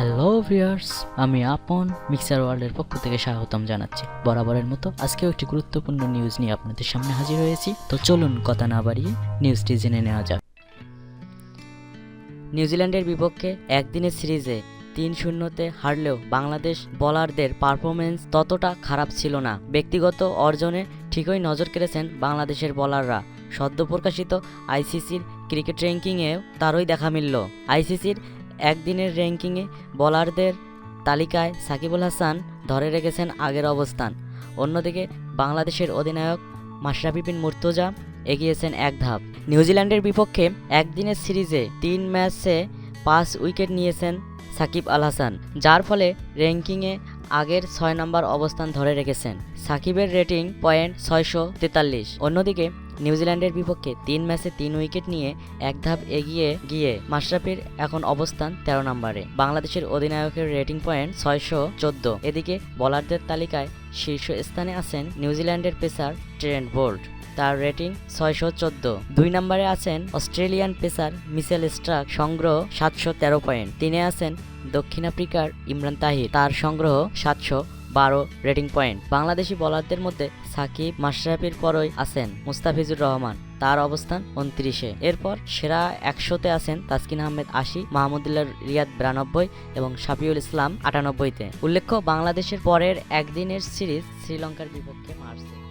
Hello viewers আমি আপন mixer ওয়ার্ল্ডের পক্ষ থেকে স্বাগতম জানাচ্ছি। বরাবরের মতো আজকেও একটি গুরুত্বপূর্ণ নিউজ নিয়ে আপনাদের সামনে হাজির হয়েছি। তো চলুন কথা না বাড়িয়ে নিউজটি জেনে নেওয়া যাক। নিউজিল্যান্ডের বিপক্ষে একদিনের সিরিজে তিন শূন্যতে হারলেও বাংলাদেশ বলারদের পারফরমেন্স ততটা খারাপ ছিল না। ব্যক্তিগত অর্জনে ঠিকই নজর কেড়েছেন বাংলাদেশের বলাররা সদ্য প্রকাশিত আইসিসির ক্রিকেট র্যাঙ্কিংয়েও তারই দেখা মিলল। আইসিসির একদিনের র্যাঙ্কিংয়ে বলারদের তালিকায় সাকিবুল হাসান ধরে রেখেছেন আগের অবস্থান। অন্যদিকে বাংলাদেশের অধিনায়ক মাশরাফি বিন মুর্তজা এগিয়েছেন এক ধাপ। নিউজিল্যান্ডের বিপক্ষে একদিনের সিরিজে তিন ম্যাচে পাঁচ উইকেট নিয়েছেন সাকিব আল হাসান, যার ফলে র্যাঙ্কিংয়ে আগের ছয় নম্বর অবস্থান ধরে রেখেছেন। সাকিবের রেটিং পয়েন্ট ছয়শো তেতাল্লিশ। অন্যদিকে নিউজিল্যান্ডের বিপক্ষে তিন ম্যাচে তিন উইকেট নিয়ে এক ধাপ এগিয়ে গিয়ে মাশরাফির এখন অবস্থান তেরো নম্বরে। বাংলাদেশের অধিনায়কের রেটিং পয়েন্ট ছয়শো চোদ্দ। এদিকে বলারদের তালিকায় শীর্ষ স্থানে আছেন নিউজিল্যান্ডের পেসার ট্রেন্ট বোল্ট। তার রেটিং ছয়শো চোদ্দ। দুই নম্বরে আছেন অস্ট্রেলিয়ান পেসার মিসেল স্ট্রাক। সংগ্রহ সাতশো তেরো পয়েন্ট। তিনি আছেন দক্ষিণ আফ্রিকার ইমরান তাহির। তার সংগ্রহ সাতশো বারো রেটিং পয়েন্ট। বাংলাদেশি বলারদের মধ্যে সাকিব মাশরাফির পরই আছেন মুস্তাফিজুর রহমান। তার অবস্থান উনত্রিশে। এরপর সেরা একশোতে আছেন তাসকিন আহমেদ আশি, মাহমুদুল্লাহ রিয়াদ বিরানব্বই এবং শাফিউল ইসলাম আটানব্বইতে। উল্লেখ্য, বাংলাদেশের পরের একদিনের সিরিজ শ্রীলঙ্কার বিপক্ষে মার্চে